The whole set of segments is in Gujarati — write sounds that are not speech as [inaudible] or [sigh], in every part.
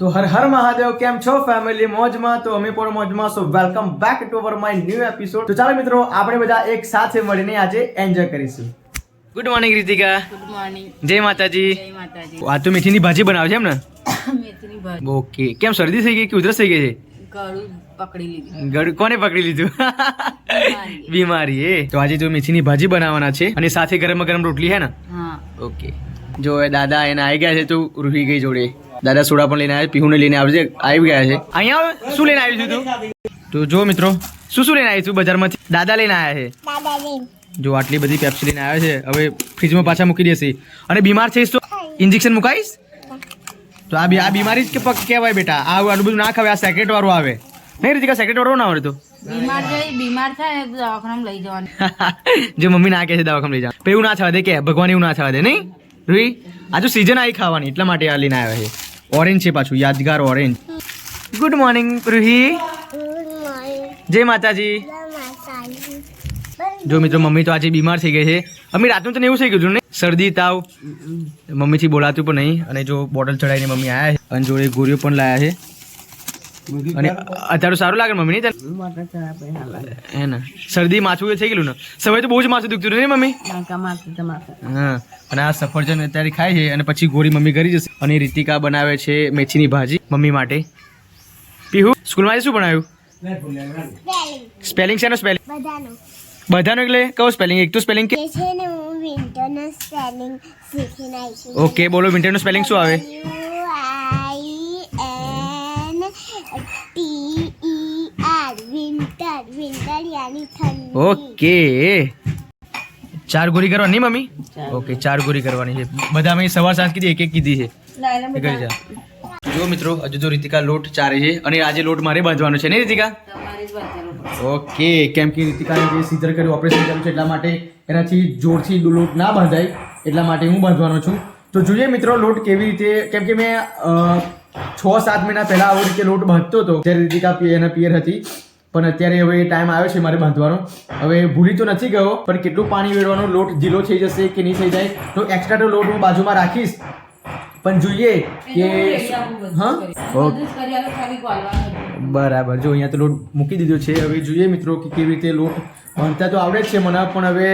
તો હર હર મહાદેવ કેમ છો? ફેમિલી મોજમાં તો અમે પણ મોજમાં. So welcome back to our my new episode તો ચાલો મિત્રો આપણે બધા એક સાથે મળીને આજે એન્જોય કરીશું. Good morning Ritika good morning જય માતાજી. જય માતાજી. આ તો મેથીની ભાજી બનાવે છે એમ ને? [coughs] મેથીની ભાજી. ઓકે. કેમ શરદી થઈ ગઈ કે ઉધરસ થઈ ગઈ છે? ગળું પકડી લીધી. ગળ કોને પકડી લીધું? બીમારી. એ. તો આજે જો મેથીની ભાજી બનાવવાના છે અને સાથે ગરમ ગરમ રોટલી હે ને? ઓકે. જો એ દાદા એને આવી ગયા છે તું રૂહી ગઈ જોડે. દાદા સોડા પણ લઈને આવ્યા પીહુને લઈને આવજે આવી ગયા છે. અહીંયા આવ. શું લઈને આવ્યું છું તું? તો જો મિત્રો શું શું લઈને આવ્યું છું બજારમાંથી? દાદા લઈને આવ્યા છે. જો આટલી બધી પેપ્સી લઈને આવ્યા છે હવે ફ્રીજમાં પાછા મૂકી દેશે. અને બીમાર છે તો ઇન્જેક્શન મુકાઈશ? તો આ બી- આ બીમારી જ કે પગ કહેવાય બેટા. આ આટલું બધું ના ખાવે આ સેકેટ વાળું આવે. નહીં રીતિકા સેક્રેટ વાળું ના આવે તો? બીમાર જાય બીમાર થાય દવાખાનામાં લઈ જવાનું. [laughs] જો મમ્મી ના કહે છે દવાખાને લઈ જવાનું એવું ના થવા દે કે ભગવાન એવું ના થવા દે નહીં? રૂઈ આ તો સિઝન આવી ખાવાની એટલા માટે આ લઈને આવ્યા છે. ઓરેન્જ છે પાછું યાદગાર ઓરેન્જ ગુડ મોર્નિંગ રૂહી જય માતાજી. જો મિત્રો મમ્મી તો આજે બીમાર થઈ ગઈ છે. અમી રાતનું તો એવું થઈ ગયું ને શરદી તાવ. મમ્મીથી બોલાતું પણ નહીં. અને જો બોટલ ચડાવીને મમ્મી આવ્યા છે અને જોડે ગોળીઓ પણ લાયા છે. અને અત્યારે સારું લાગે મમ્મી નહીં હે ને. શરદી માથું થઈ ગયેલું ને. સવારે તો બહુ જ માથું દુખતું નહીં મમ્મી? હા. અને આ સફરજન અત્યારે ખાય છે અને પછી ગોરી મમ્મી કરી જશે. અને રીતિકા બનાવે છે મેથીની ભાજી મમ્મી માટે. પીહુ સ્કૂલમાં શું બનાવ્યું સ્પેલિંગ છે ને સ્પેલિંગ? બધાનો. એટલે? કયો સ્પેલિંગ? એક તો સ્પેલિંગ કે ઓકે બોલો વિન્ટરનું સ્પેલિંગ શું આવે? ઓકે. ચાર ગોરી કરવાની મમ્મી? ઓકે ચાર ગોળી કરવાની છે બધા મેં સવાર સાંજ કીધી એક એક કીધી છે. જા. મિત્રો હજુ તો રીતિકા લોટ ચારે છે અને આજે લોટ મારે બાંધવાનો છે. ને રીતિકા? તમારી જ વાત ઓકે કેમ કે રીતિકાને જે સીઝર કર્યું ઓપરેશન કર્યું છે એટલા માટે એનાથી જોરથી લોટ ના બાંધાય એટલા માટે હું બાંધવાનો છું. તો જોઈએ મિત્રો લોટ કેવી રીતે કેમ કે મેં છ સાત મહિના પહેલા આવી રીતે લોટ બાંધતો હતો જ્યારે રીતિકા એના પિયર હતી. પણ અત્યારે હવે ટાઈમ આવ્યો છે મારે બાંધવાનો. હવે ભૂલી તો નથી ગયો પણ કેટલું પાણી વેડવાનો લોટ ઢીલો થઈ જશે કે નહીં થઈ જાય તો એક્સ્ટ્રા તો લોટ હું બાજુમાં રાખીશ. પણ જોઈએ કે હા બરાબર. જો અહીંયા તો લોટ મૂકી દીધો છે. હવે જોઈએ મિત્રો કે કેવી રીતે લોટ બાંધતા તો આવડે જ છે મને પણ હવે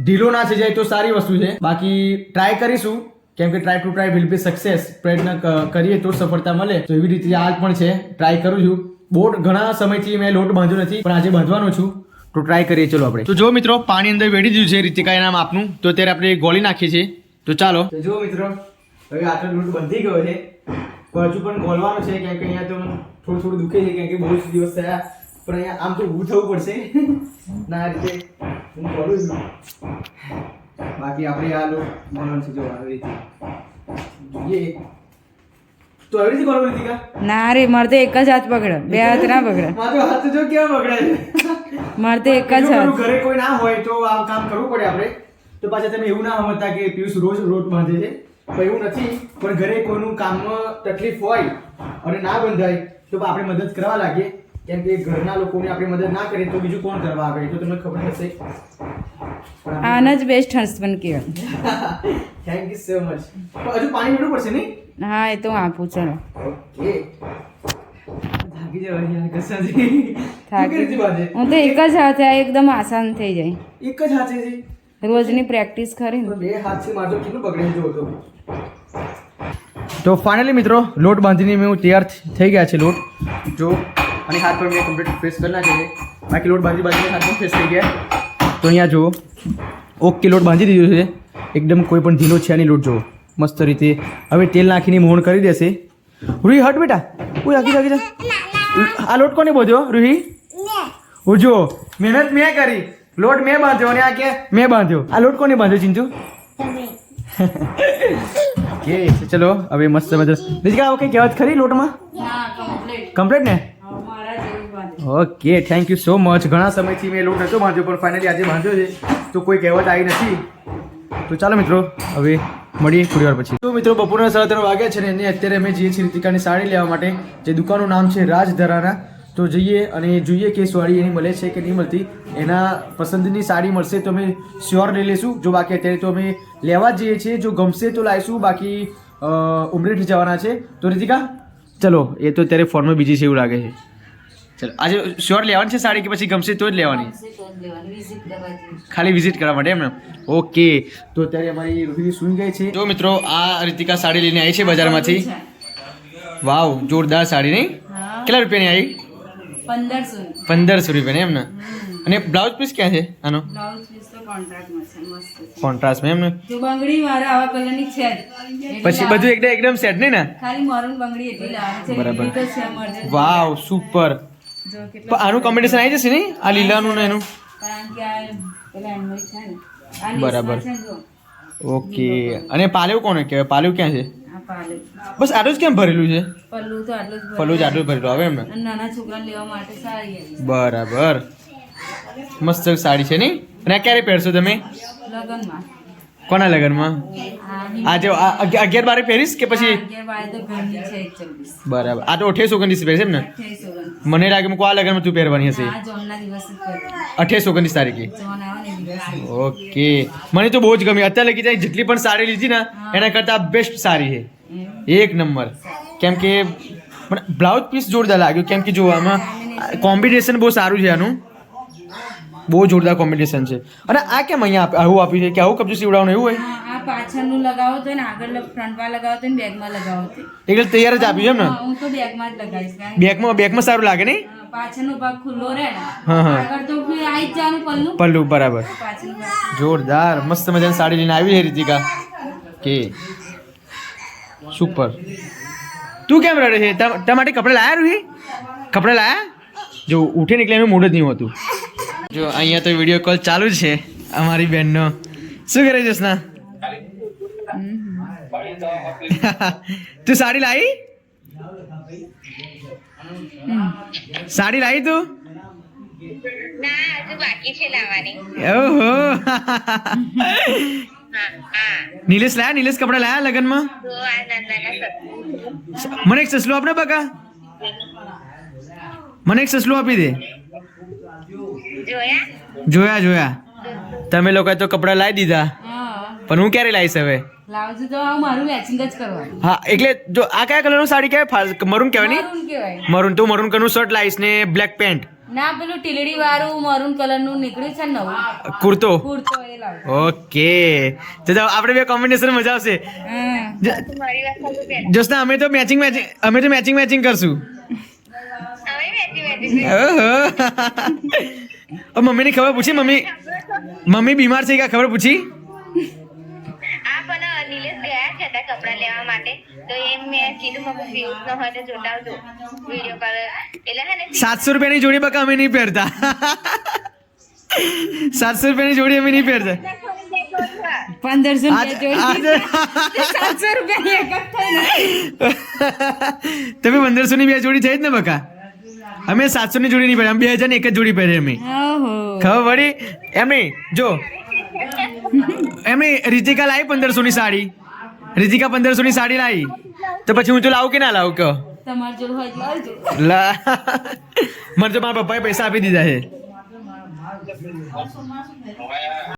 ઢીલો ના થઈ જાય તો સારી વસ્તુ છે. બાકી ટ્રાય કરીશું. કેમ કે try to try will be success પ્રયત્ન કરીએ તો સફળતા મળે. તો એવી રીતે આજ પણ છે. ટ્રાય કરું છું. બહુ ઘણા સમયથી મેં લોટ બાંધ્યો નથી, પણ આજે બાંધવાનો છું. તો ટ્રાય કરીએ, ચલો આપણે. તો જો મિત્રો, પાણી અંદર વેડી દીધું છે રીતિકા નામ માપનું. તો અત્યારે આપણે ગોળી નાખીએ છીએ. તો ચાલો. જો મિત્રો, હવે આટલો લોટ બંધી ગયો છે. પણ હજુ પણ ગોળવાનો છે, કેમ કે અહીંયા તો થોડું થોડું દુખે છે, કેમ કે બહુ જ દિવસ થયા. પણ અહીંયા આમ તો ઊભું થવું પડશે. [laughs] ના, આ રીતે હું કરું છું. બાકી આપણે આ લોટ ગોળવાનું છે, જો, આ રીતે. જોઈએ. તો આવી રીતે ગોળવું રીતિકા ના રે મારે તો એક જ હાથ પકડે બે હાથ ના પકડે મારો હાથ જો કેવા બગડે મારે તો એક જ હાથ. ઘરે કોઈ ના હોય તો આ કામ કરવું પડે આપણે. તો પાછા તમે એવું ના સમજતા કે પિયુષ રોજ રોટ બાંધે છે. પણ એવું નથી પણ ઘરે કોઈનું કામમાં તકલીફ હોય અને ના બંધાય તો આપણે મદદ કરવા લાગીએ. કેમ કે ઘરના લોકોને આપણે મદદ ના કરીએ તો બીજું કોણ કરવા આવે? તો તમને ખબર હશે. આના જ બેસ્ટ હસબન્ડ કહેવાય. થેન્ક યુ સો મચ હજુ પાણી મેળવું પડશે નહીં? હા એ તો હું આપું ચલો? હું તો એક જ હાથે આ એકદમ આસાન થઈ જાય. એક જ હાથે રોજની પ્રેક્ટિસ કરી બે હાથથી મારતો કેટલું બગડી જો તો. તો ફાઇનલી મિત્રો લોટ બાંધીને મેં તૈયાર થઈ ગયા છે લોટ. જો અને હાથ પર મેં કમ્પ્લીટ ફેસ કરી નાખ્યો બાકી લોટ બાંધી બાંધીને હાથ પણ ફ્રેશ થઈ ગયા. તો અહીંયા જુઓ ઓકે લોટ બાંધી દીધો છે. એકદમ કોઈ પણ ઢીલો છે નહીં લોટ જુઓ મસ્ત રીતે. હવે તેલ નાખીને મોહન કરી દેશે. રૂહી, હટ બેટા. ઉઈ આગી આગી જા. આ લોટ કોને બોધ્યો, રૂહી? ઉજો. મહેનત મેં કરી. લોટ મેં બાંધ્યો અને આ કે મેં બાંધ્યો. આ લોટ કોને બાંધ્યો ચિંતુ કે ચલો, હવે મસ્ત મજા રીતિકા ઓકે કહેવત ખરી લોટમાં? કમ્પ્લીટ ને? Okay thank you so much ઘણા સમયથી મેં લોટ નહોતો બાંધ્યો, પણ ફાઇનલી આજે બાંધ્યો છે. તો કોઈ કહેવત આવી નથી. તો ચાલો મિત્રો, હવે મળીએ થોડી વાર પછી. તો મિત્રો, બપોરના સાડા ત્રણ વાગ્યા છે ને એને અત્યારે અમે જઈએ છીએ રીતિકાની સાડી લેવા માટે. જે દુકાનનું નામ છે રાજધરાના. તો જઈએ અને જોઈએ કે સાડી એની મળે છે કે નહીં મળતી. એના પસંદની સાડી મળશે તો અમે શ્યોર લઈ લઈશું. જો બાકી અત્યારે તો અમે લેવા જઈએ છીએ. જો ગમશે તો લાવીશું. બાકી ઉમરેઠ જવાના છે. તો રીતિકા, ચલો, એ તો અત્યારે ફોનમાં બીજી છે એવું લાગે છે. ચલો. આજે શ્યોર લેવાની છે સાડી કે પછી ગમશે તો જ લેવાની? ખાલી વિઝિટ કરવા માટે એમ ને? ઓકે તો અત્યારે અમારી રોહિણી સુઈ ગઈ છે. જો મિત્રો આ રીતિકા સાડી લઈને આવી છે બજારમાંથી. વાવ જોરદાર સાડી નહીં? કેટલા રૂપિયાની આવી? પંદરસો પંદરસો રૂપિયાની એમને અને બ્લાઉઝ પીસ ક્યાં છે આનો? એમને કોન્ટ્રાસ્ટમાં એમ ને? જો બંગડી મારા આવા કલરની છે પછી બધું એકદમ એકદમ સેટ નહીં ને? ખાલી મરૂન બંગડી એટલી લાવે છે બરાબર. વાવ સુપર પણ આનું કોમ્પિટિશન આવી જશે નહીં? આ લીલાનું ને એનું? બરાબર. ઓકે. અને પાલેવ કોને કહેવાય પાલેવ ક્યાં છે? બસ આટલું જ કેમ ભરેલું છે? પલ્લું જ આટલું ભરેલું આવે એમ. નાના છોકરાને લેવા માટે સારી બરાબર. મસ્ત સાડી છે નહીં? અને ક્યારે પહેરશો તમે? લગનમાં. કોના લગનમાં? આ જો અગિયાર બારે પહેરીશ કે પછી? બરાબર. આ તો અઠ્યાવીસ ઓગણત્રીસ પહેરશે એમ ને? મને લાગે મૂકો આ લગનમાં તું પહેરવાની હશે? જ ઓગણત્રીસ તારીખે? ઓકે. મને તો બહુ જ ગમી અત્યારે લગી જાય જેટલી પણ સાડી લીધી ને એના કરતાં બેસ્ટ સારી છે. એક નંબર. કેમ કે મને બ્લાઉઝ પીસ જોરદાર લાગ્યું. કેમ કે જોવામાં કોમ્બિનેશન બહુ સારું છે આનું. બહુ જોરદાર કોમ્બિનેશન છે. અને આ કેમ અહીંયા આવું આપ્યું છે? કે આવું કબજું સીવડાવવાનું એવું હોય? આ પાછળનું લગાવો તો ને આગળ ફ્રન્ટમાં લગાવો તો ને બેગમાં લગાવો તો. એટલે તૈયાર જ આપ્યું એમ ને? હા, તો બેગમાં જ લગાવીશ બેગમાં બેકમાં સારું લાગે નહીં? હા, પાછળનો ભાગ ખુલ્લો રહે ને. હા, હા. આગળ તો ફિર જ જવાનું પલ્લું. પલ્લુ બરાબર. જોરદાર મસ્ત મજાની સાડી લઈને આવી છે રીતિકા. કે? સુપર તું કેમ રડે છે? માટે કપડાં લાયા રૂહી? કપડાં લાયા? જો ઉઠે નીકળે એનું મૂડ જ નહીં હોતું. જો અહીંયા તો વીડિયો કોલ ચાલુ છે અમારી બેનનો. શું કરે છે સ્ના તું સાડી લાવી? સાડી લાવી તું? ઓહો. નિલેશ લાયા? નિલેશ કપડા લાયા લગનમાં? મને એક સસલું આપને બકા? મને એક સસલું આપી દે. જોયા? જોયા જોયા. તમે લોકોએ તો કપડાં લાવી દીધા. પણ હું ક્યારે લાવીશ હવે? લાવજો તો મારું મેચિંગ જ કરવાનું. હા એટલે જો આ કયા કલરનું સાડી કહેવાય? મરૂન કહેવાય મરૂન તો મરૂન કલરનું શર્ટ લાવીશ ને બ્લેક પેન્ટ ના પેલું ટીલડી વાળું મરૂન કલરનું નીકળ્યું છે નવું. કુર્તો? કુર્તો એ ઓકે. તો આપણે બે કોમ્બિનેશન મજા આવશે. હા. જ- મારી વાત સાચું કે જોસ્ના અમે તો મેચિંગ મેચિંગ અમે તો મેચિંગ મેચિંગ કરશું. ઓ [laughs] મમ્મીની ખબર પૂછી મમ્મી? મમ્મી બીમાર છે કે ખબર પૂછી? નિલેશ ગયા છે હતા કપડાં લેવા માટે. તો એમ મેં કીધું મમ્મી વ્યુઝ ન હોય તો જોતા આવજો. વીડિયો કોલ એટલે હે ને સાતસો રૂપિયાની જોડી બકા અમે નહીં પહેરતા. સાતસો રૂપિયાની જોડી અમે નહીં પહેરતા. પંદરસો [laughs] સાતસો રૂપિયા તમે પંદરસો ની. બે જોડી થઈ જ ને બકા? અમે સાતસો ની જોડી નહીં પહેરી અમે બે હજારની એક જ જોડી પહેરી અમે. ખબર પડી? એમ નહીં જો. એમની રીતિકા લાવી પંદરસો ની સાડી. રીતિકા પંદરસો ની સાડી લાવી. તો પછી હું તો લાવું કે ના લાવું કહો. મને તો મારા પપ્પાએ પૈસા આપી દીધા છે.